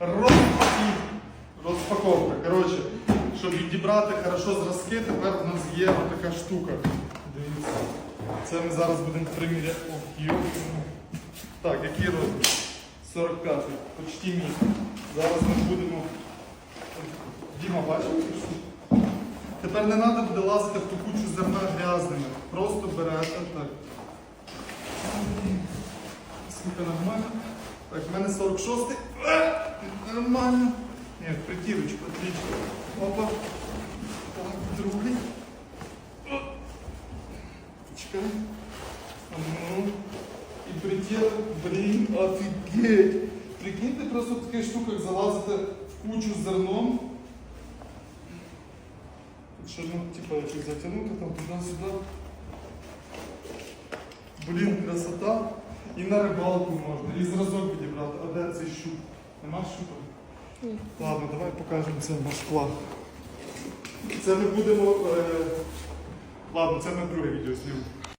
Розпаків. Розпаковка. Коротше, щоб відібрати хорошо зразки, тепер в нас є така штука. Дивіться. Це ми зараз будемо приміряти. Так, який розмір? 45 почти мій. Зараз ми будемо. Діма, штуку? Тепер не треба буде лазити в ту кучу зерна грязними. Просто берете так. Скільки нормально. Так, в мене 46-й. Е, Нормально. Ні, притірочку, отлично. Опа. Так, другий. О. Чекай. А ну. І притіл, блін, офігеть. Прикиньте, просто в таких штуках залазити в кучу з зерном. Тут ще, ну, типа, якось затягнути там туди-сюди. Блін, красота. І на рибалку можна, і зразок підібрати. А де цей щуп? Нема щупа? Ні. Ладно, давай покажемо це наш план. Це ми будемо. Е... Ладно, це на друге відео знімемо.